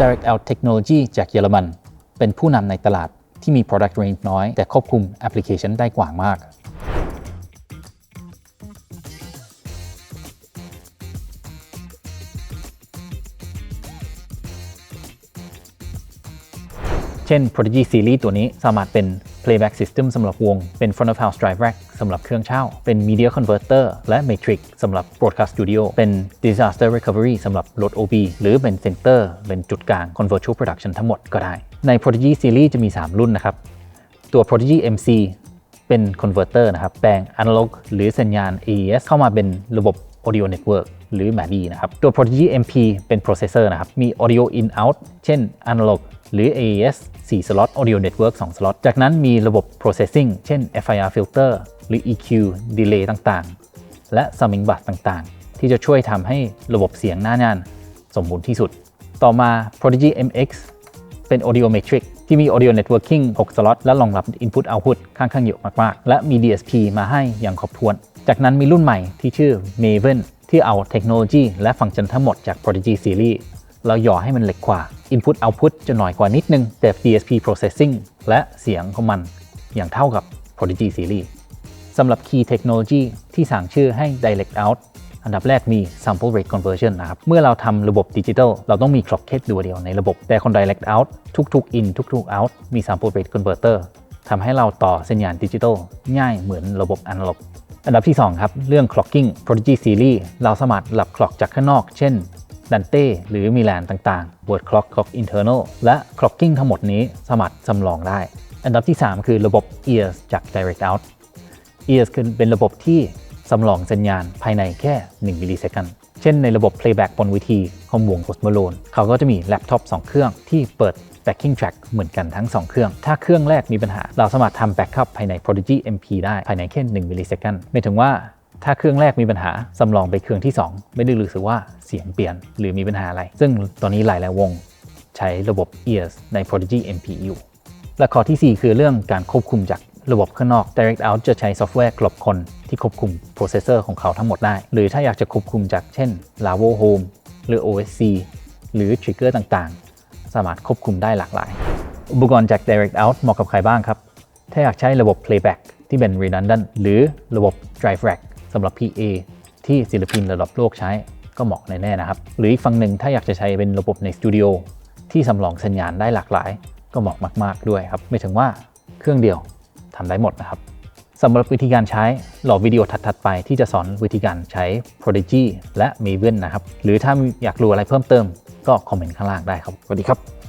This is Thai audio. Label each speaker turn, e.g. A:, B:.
A: DirectOut Technology จากเยอรมัน เป็นผู้นำในตลาดที่มี product range น้อย แต่ควบคุมแอปพลิเคชันได้กว้างมาก เช่น Prodigy Series ตัวนี้สามารถเป็น playback system สำหรับวง เป็น front of house drive rack สำหรับเครื่องเช่า เป็น media converter และ matrix สำหรับ broadcast studio เป็น disaster recovery สำหรับ รถ OB หรือเป็น center เป็นจุดกลาง convert to production ทั้งหมดก็ได้ ใน Prodigy Series จะมี 3 รุ่นนะครับ ตัว Prodigy MC เป็น converter นะครับ แปลง analog หรือสัญญาณ AES เข้ามาเป็นระบบ audio network หรือ MADI นะครับ ตัว Prodigy MP เป็น processor นะครับ มี audio in out เช่น analog หรือ AES 4สล็อต audio network 2สล็อตจากนั้นมีระบบ processing เช่น FIR filter หรือ EQ delay ต่างๆ และ summing bus ต่างๆ ที่จะช่วยทำให้ระบบเสียงหน้างานสมบูรณ์ที่สุด ต่อมา Prodigy MX เป็น Audio Matrix ที่มี Audio Networking 6สล็อตและรองรับ Input Output ค่อนข้างเยอะมากๆ และมี DSP มาให้อย่างครบถ้วน จากนั้นมีรุ่นใหม่ที่ชื่อ Maven ที่เอาเทคโนโลยีและฟังก์ชันทั้งหมดจาก Prodigy Series เราหย่อให้มันเล็กกว่า Input Output จะหน่อยกว่านิดนึง แต่ DSP Processing และเสียงของมันอย่างเท่ากับ Prodigy Series สำหรับ Key Technology ที่สั่งชื่อให้ Direct Out อันดับแรกมี Sample Rate Conversion นะครับ เมื่อเราทำระบบดิจิทัลเราต้องมี clock แค่ตัวเดียวในระบบ แต่คน Direct Out ทุกๆ In ทุกๆ Out มี Sample Rate Converter ทำให้เราต่อสัญญาณดิจิทัลง่ายเหมือนระบบอนาล็อก อันดับที่ 2 ครับ เรื่อง clocking Prodigy Series เราสามารถหลับ clock จากข้างนอก เช่น ดันเต้หรือมิลานต่างๆ Word Clock Clock Internal และ clocking ทั้งหมดนี้สามารถจำลองได้ อันดับที่ 3 คือระบบ Ears จาก Direct Out Ears คือเป็นระบบที่สำรองสัญญาณภายในแค่ 1 มิลลิเซคันเช่นในระบบ Playback บนวิธีของวง Post Malone เขาก็จะมีแล็ปท็อป2เครื่องที่เปิด backing track เหมือนกันทั้ง 2 เครื่อง ถ้าเครื่องแรกมีปัญหา เราสามารถทำ backup ภายใน Prodigy MP ได้ภายในแค่ 1 มิลลิเซคันไม่ถึงว่า ถ้าเครื่องแรกมีปัญหาสำรองไปเครื่องที่ 2 ไม่ได้รู้สึกว่าเสียงเปลี่ยนหรือมีปัญหาอะไร ซึ่งตอนนี้หลายๆวงใช้ระบบ Ears ใน Prodigy MP อยู่และข้อที่ 4 คือเรื่องการควบคุมจากระบบข้างนอก Direct Out จะใช้ซอฟต์แวร์กลบคนที่ควบคุมโปรเซสเซอร์ของเขาทั้งหมดได้ หรือถ้าอยากจะควบคุมจากเช่น Lavo Home หรือ OSC หรือ Trigger ต่างๆ สามารถควบคุมได้หลากหลาย อุปกรณ์จาก Direct Out เหมาะกับใครบ้างครับ ถ้าอยากใช้ระบบ Playback ที่เป็น Redundant หรือระบบ Drive Rack สำหรับ PA ที่ศิลปินระดับโลกใช้ก็เหมาะแน่ๆนะครับ หรืออีกฝั่งหนึ่งถ้าอยากจะใช้เป็นระบบในสตูดิโอที่สำรองสัญญาณได้หลากหลาย ก็เหมาะมากๆด้วยครับ ไม่ถึงว่าเครื่องเดียวทำได้หมดนะครับสำหรับวิธีการใช้หลอวิดีโอถัดๆไปที่จะสอนวิธีการใช้ Prodigy และ Maven นะครับ หรือถ้าอยากรู้อะไรเพิ่มเติมก็คอมเมนต์ข้างล่างได้ครับ สวัสดีครับ